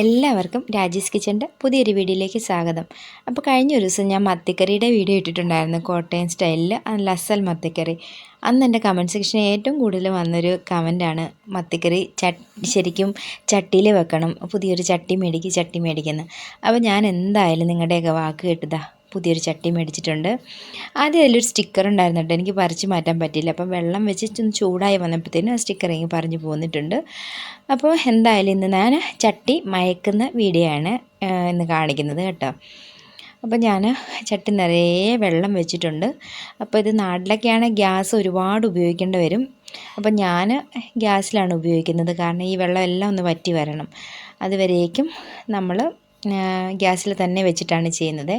എല്ലാവർക്കും രാജേഷ് കിച്ചന്റെ പുതിയൊരു വീഡിയോയിലേക്ക് സ്വാഗതം. അപ്പോൾ കഴിഞ്ഞ ഒരു ദിവസം ഞാൻ മത്തിക്കറിയുടെ വീഡിയോ ഇട്ടിട്ടുണ്ടായിരുന്നു. കോട്ടയം സ്റ്റൈലിൽ നല്ല അസൽ മത്തിക്കറി. അന്ന് എന്റെ കമന്റ് സെക്ഷനിൽ ഏറ്റവും കൂടുതൽ വന്നൊരു കമന്റാണ് മത്തിക്കറി ശരിക്കും ചട്ടിയിൽ വെക്കണം. പുതിയൊരു ചട്ടി മേടിക്കും ചട്ടി മേടിക്കുന്നത് അപ്പോൾ ഞാൻ എന്തായാലും നിങ്ങളുടെയൊക്കെ വാക്ക് കേട്ടതാ. പുതിയൊരു ചട്ടി മേടിച്ചിട്ടുണ്ട്. ആദ്യം അതിലൊരു സ്റ്റിക്കർ ഉണ്ടായിരുന്നു കേട്ടോ. എനിക്ക് പറിച്ച് മാറ്റാൻ പറ്റിയില്ല. അപ്പം വെള്ളം വെച്ച് ഒന്ന് ചൂടായി വന്നപ്പോഴത്തേനും ആ സ്റ്റിക്കർ ഇങ്ങനെ പറഞ്ഞു പോന്നിട്ടുണ്ട്. അപ്പോൾ എന്തായാലും ഇന്ന് ഞാൻ ചട്ടി മയക്കുന്ന വീഡിയോ ആണ് ഇന്ന് കാണിക്കുന്നത് കേട്ടോ. അപ്പോൾ ഞാൻ ചട്ടി നിറയെ വെള്ളം വെച്ചിട്ടുണ്ട്. അപ്പോൾ ഇത് നാട്ടിലൊക്കെയാണ് ഗ്യാസ് ഒരുപാട് ഉപയോഗിക്കേണ്ടി വരും. അപ്പം ഞാൻ ഗ്യാസിലാണ് ഉപയോഗിക്കുന്നത്. കാരണം ഈ വെള്ളം എല്ലാം ഒന്ന് വറ്റി വരണം. അതുവരേക്കും നമ്മൾ ഗ്യാസിൽ തന്നെ വെച്ചിട്ടാണ് ചെയ്യുന്നത്.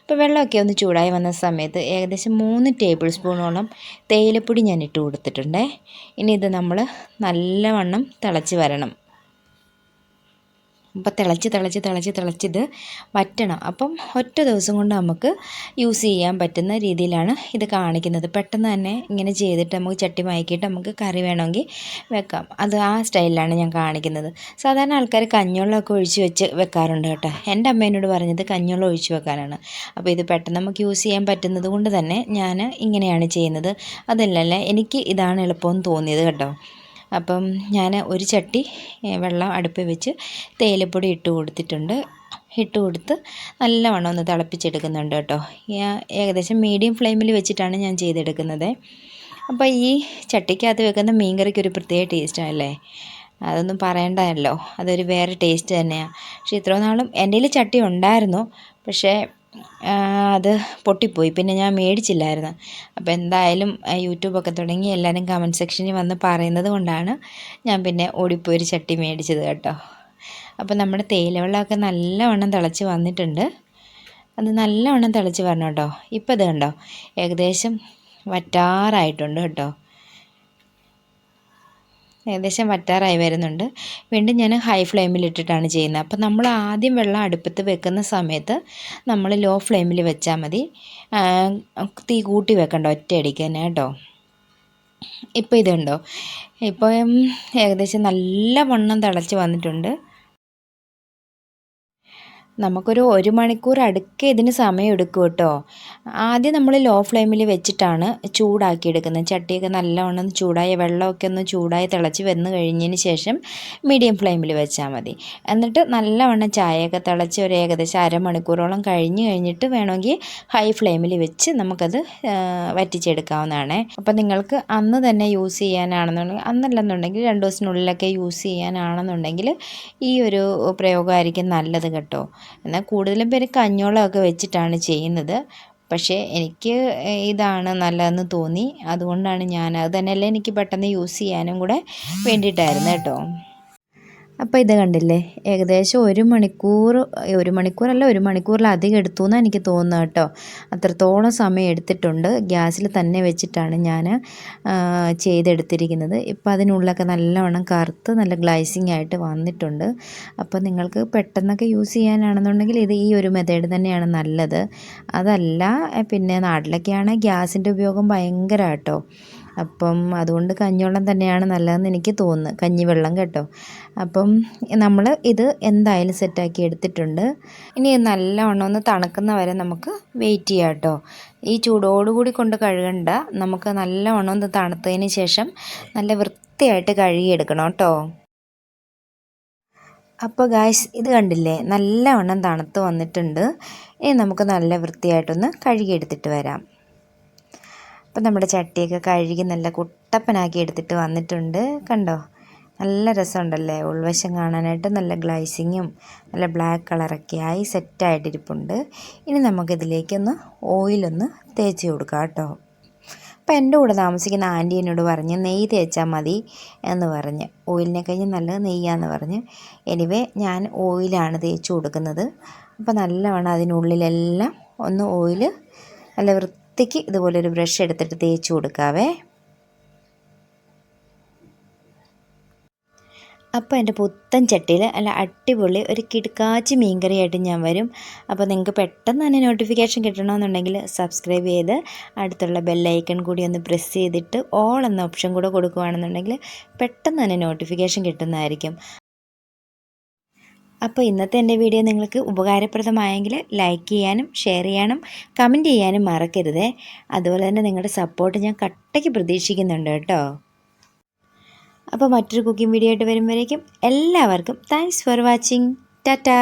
അപ്പോൾ വെള്ളമൊക്കെ ഒന്ന് ചൂടായി വന്ന സമയത്ത് ഏകദേശം മൂന്ന് ടേബിൾ സ്പൂണോളം തേയിലപ്പൊടി ഞാൻ ഇട്ട് കൊടുത്തിട്ടുണ്ട്. ഇനി ഇത് നമ്മൾ നല്ലവണ്ണം തിളച്ച് വരണം. അപ്പോൾ തിളച്ച് തിളച്ച് തിളച്ച് തിളച്ചിത് വറ്റണം. അപ്പം ഒറ്റ ദിവസം കൊണ്ട് നമുക്ക് യൂസ് ചെയ്യാൻ പറ്റുന്ന രീതിയിലാണ് ഇത് കാണിക്കുന്നത്. പെട്ടെന്ന് തന്നെ ഇങ്ങനെ ചെയ്തിട്ട് നമുക്ക് ചട്ടി മയക്കിയിട്ട് നമുക്ക് കറി വേണമെങ്കിൽ വെക്കാം. അത് ആ സ്റ്റൈലിലാണ് ഞാൻ കാണിക്കുന്നത്. സാധാരണ ആൾക്കാർ കഞ്ഞുള്ളൊക്കെ ഒഴിച്ച് വെച്ച് വെക്കാറുണ്ട് കേട്ടോ. എന്റെ അമ്മേനോട് പറഞ്ഞത് കഞ്ഞുള്ള ഒഴിച്ച് വെക്കാനാണ്. അപ്പോൾ ഇത് പെട്ടെന്ന് നമുക്ക് യൂസ് ചെയ്യാൻ പറ്റുന്നത് കൊണ്ട് തന്നെ ഞാൻ ഇങ്ങനെയാണ് ചെയ്യുന്നത്. അതല്ലല്ലേ എനിക്ക് ഇതാണ് എളുപ്പമെന്ന് തോന്നിയത് കേട്ടോ. അപ്പം ഞാൻ ഒരു ചട്ടി വെള്ളം അടുപ്പിൽ വെച്ച് തേയിലപ്പൊടി ഇട്ട് കൊടുത്തിട്ടുണ്ട്. ഇട്ട് കൊടുത്ത് നല്ലവണ്ണം ഒന്ന് തിളപ്പിച്ചെടുക്കുന്നുണ്ട് കേട്ടോ. ഏകദേശം മീഡിയം ഫ്ലെയിമിൽ വെച്ചിട്ടാണ് ഞാൻ ചെയ്തെടുക്കുന്നത്. അപ്പോൾ ഈ ചട്ടിക്കകത്ത് വെക്കുന്ന മീൻകറിക്ക് ഒരു പ്രത്യേക ടേസ്റ്റാണല്ലേ അതൊന്നും പറയണ്ടല്ലോ. അതൊരു വേറെ ടേസ്റ്റ് തന്നെയാണ് പക്ഷേ ഇത്രയും നാളും എന്റെ ചട്ടി ഉണ്ടായിരുന്നു. പക്ഷേ അത് പൊട്ടിപ്പോയി. പിന്നെ ഞാൻ മേടിച്ചില്ലായിരുന്നു. അപ്പോൾ എന്തായാലും യൂട്യൂബൊക്കെ തുടങ്ങി എല്ലാവരും കമന്റ് സെക്ഷനിൽ വന്ന് പറയുന്നത് കൊണ്ടാണ് ഞാൻ പിന്നെ ഓടിപ്പോയി ഒരു ചട്ടി മേടിച്ചത് കേട്ടോ. അപ്പോൾ നമ്മുടെ തേയിലവെള്ളമൊക്കെ നല്ലവണ്ണം തിളച്ച് വന്നിട്ടുണ്ട്. അത് നല്ലവണ്ണം തിളച്ച് വരണം കേട്ടോ. ഇപ്പോൾ ഇത് കണ്ടോ? ഏകദേശം വറ്റാറായിട്ടുണ്ട് കേട്ടോ. ഏകദേശം വറ്റാറായി വരുന്നുണ്ട്. വീണ്ടും ഞാൻ ഹൈ ഫ്ലെയിമിൽ ഇട്ടിട്ടാണ് ചെയ്യുന്നത്. അപ്പോൾ നമ്മൾ ആദ്യം വെള്ളം അടുപ്പത്ത് വെക്കുന്ന സമയത്ത് നമ്മൾ ലോ ഫ്ലെയിമിൽ വെച്ചാൽ മതി. തീ കൂട്ടി വെക്കണ്ട ഒറ്റയടിക്ക് തന്നെ കേട്ടോ. ഇപ്പോൾ ഇതുണ്ടോ? ഇപ്പം ഏകദേശം നല്ല വണ്ണം തിളച്ച് വന്നിട്ടുണ്ട്. നമുക്കൊരു ഒരു മണിക്കൂർ അടുക്കെ ഇതിന് സമയം എടുക്കും കേട്ടോ. ആദ്യം നമ്മൾ ലോ ഫ്ലെയിമിൽ വെച്ചിട്ടാണ് ചൂടാക്കി എടുക്കുന്നത് ചട്ടിയൊക്കെ നല്ലവണ്ണം ചൂടായ വെള്ളമൊക്കെ ഒന്ന് ചൂടായി തിളച്ച് വന്നു കഴിഞ്ഞതിന് ശേഷം മീഡിയം ഫ്ലെയിമിൽ വെച്ചാൽ മതി. എന്നിട്ട് നല്ലവണ്ണം ചായയൊക്കെ തിളച്ച് ഒരു ഏകദേശം അരമണിക്കൂറോളം കഴിഞ്ഞ് കഴിഞ്ഞിട്ട് വേണമെങ്കിൽ ഹൈ ഫ്ലെയിമിൽ വെച്ച് നമുക്കത് വറ്റിച്ചെടുക്കാവുന്നതാണ്. അപ്പോൾ നിങ്ങൾക്ക് അന്ന് തന്നെ യൂസ് ചെയ്യാനാണെന്നുണ്ടെങ്കിൽ അന്നല്ലെന്നുണ്ടെങ്കിൽ രണ്ട് ദിവസത്തിനുള്ളിലൊക്കെ യൂസ് ചെയ്യാനാണെന്നുണ്ടെങ്കിൽ ഈ ഒരു പ്രയോഗമായിരിക്കും നല്ലത് കേട്ടോ. എന്നാൽ കൂടുതലും പേര് കഞ്ഞോളമൊക്കെ വെച്ചിട്ടാണ് ചെയ്യുന്നത്. പക്ഷേ എനിക്ക് ഇതാണ് നല്ലതെന്ന് തോന്നി. അതുകൊണ്ടാണ് ഞാൻ അത് തന്നെയല്ലേ എനിക്ക് പെട്ടെന്ന് യൂസ് ചെയ്യാനും കൂടെ വേണ്ടിയിട്ടായിരുന്നു കേട്ടോ. അപ്പോൾ ഇത് കണ്ടില്ലേ? ഏകദേശം ഒരു മണിക്കൂർ ഒരു മണിക്കൂറല്ല ഒരു മണിക്കൂറിലധികം എടുത്തു എന്നാണ് എനിക്ക് തോന്നുന്നത് കേട്ടോ. അത്രത്തോളം സമയം എടുത്തിട്ടുണ്ട്. ഗ്യാസിൽ തന്നെ വെച്ചിട്ടാണ് ഞാൻ ചെയ്തെടുത്തിരിക്കുന്നത്. ഇപ്പോൾ അതിനുള്ളിലൊക്കെ നല്ലവണ്ണം കറുത്ത് നല്ല ഗ്ലൈസിങ് ആയിട്ട് വന്നിട്ടുണ്ട്. അപ്പോൾ നിങ്ങൾക്ക് പെട്ടെന്നൊക്കെ യൂസ് ചെയ്യാനാണെന്നുണ്ടെങ്കിൽ ഇത് ഈ ഒരു മെത്തേഡ് തന്നെയാണ് നല്ലത്. അതല്ല പിന്നെ നാട്ടിലൊക്കെയാണ് ഗ്യാസിന്റെ ഉപയോഗം ഭയങ്കര കേട്ടോ. അപ്പം അതുകൊണ്ട് കഞ്ഞിവെള്ളം തന്നെയാണ് നല്ലതെന്ന് എനിക്ക് തോന്നുന്നു. കഞ്ഞിവെള്ളം കേട്ടോ. അപ്പം നമ്മൾ ഇത് എന്തായാലും സെറ്റാക്കി എടുത്തിട്ടുണ്ട്. ഇനി നല്ലവണ്ണം ഒന്ന് തണുക്കുന്ന വരെ നമുക്ക് വെയിറ്റ് ചെയ്യാം കേട്ടോ. ഈ ചൂടോടുകൂടി കൊണ്ട് കഴുകണ്ട. നമുക്ക് നല്ലവണ്ണം ഒന്ന് തണുത്തതിന് ശേഷം നല്ല വൃത്തിയായിട്ട് കഴുകിയെടുക്കണം കേട്ടോ. അപ്പോൾ ഗായ്സ് ഇത് കണ്ടില്ലേ? നല്ലവണ്ണം തണുത്ത് വന്നിട്ടുണ്ട്. ഇനി നമുക്ക് നല്ല വൃത്തിയായിട്ടൊന്ന് കഴുകിയെടുത്തിട്ട് വരാം. അപ്പം നമ്മുടെ ചട്ടിയൊക്കെ കഴുകി നല്ല കുട്ടപ്പനാക്കി എടുത്തിട്ട് വന്നിട്ടുണ്ട്. കണ്ടോ? നല്ല രസമുണ്ടല്ലേ? ഉൾവശം കാണാനായിട്ട് നല്ല ഗ്ലൈസിങ്ങും നല്ല ബ്ലാക്ക് കളറൊക്കെ ആയി സെറ്റായിട്ടിരിപ്പുണ്ട്. ഇനി നമുക്കിതിലേക്കൊന്ന് ഓയിലൊന്ന് തേച്ച് കൊടുക്കാം കേട്ടോ. അപ്പോൾ എന്റെ കൂടെ താമസിക്കുന്ന ആന്റി എന്നോട് പറഞ്ഞ് നെയ്യ് തേച്ചാൽ മതി എന്ന് പറഞ്ഞ് ഓയിലിനെ കഴിഞ്ഞ് നല്ലത് നെയ്യാന്ന് പറഞ്ഞ്. എനിവേ ഞാൻ ഓയിലാണ് തേച്ച് കൊടുക്കുന്നത്. അപ്പോൾ നല്ലവണ്ണം അതിനുള്ളിലെല്ലാം ഒന്ന് ഓയിൽ നല്ല വൃത്തിക്ക് ഇതുപോലൊരു ബ്രഷ് എടുത്തിട്ട് തേച്ച് കൊടുക്കാവേ. അപ്പോൾ എന്റെ പുത്തൻ ചട്ടിയിൽ അല്ല അടിപൊളി ഒരു കിടക്കാച്ചി മീൻകറിയായിട്ട് ഞാൻ വരും. അപ്പോൾ നിങ്ങൾക്ക് പെട്ടെന്ന് തന്നെ നോട്ടിഫിക്കേഷൻ കിട്ടണമെന്നുണ്ടെങ്കിൽ സബ്സ്ക്രൈബ് ചെയ്ത് അടുത്തുള്ള ബെല്ലൈക്കൺ കൂടി ഒന്ന് പ്രസ് ചെയ്തിട്ട് ഓൾ എന്ന ഓപ്ഷൻ കൂടെ കൊടുക്കുകയാണെന്നുണ്ടെങ്കിൽ പെട്ടെന്ന് തന്നെ നോട്ടിഫിക്കേഷൻ കിട്ടുന്നതായിരിക്കും. അപ്പോൾ ഇന്നത്തെ എന്റെ വീഡിയോ നിങ്ങൾക്ക് ഉപകാരപ്രദമായെങ്കിൽ ലൈക്ക് ചെയ്യാനും ഷെയർ ചെയ്യാനും കമന്റ് ചെയ്യാനും മറക്കരുത്. അതുപോലെ തന്നെ നിങ്ങളുടെ സപ്പോർട്ട് ഞാൻ കട്ടയ്ക്ക് പ്രതീക്ഷിക്കുന്നുണ്ട് കേട്ടോ. അപ്പോൾ മറ്റൊരു കുക്കിംഗ് വീഡിയോ ആയിട്ട് വരുമ്പോഴേക്കും എല്ലാവർക്കും താങ്ക്സ് ഫോർ വാച്ചിങ് ടാറ്റാ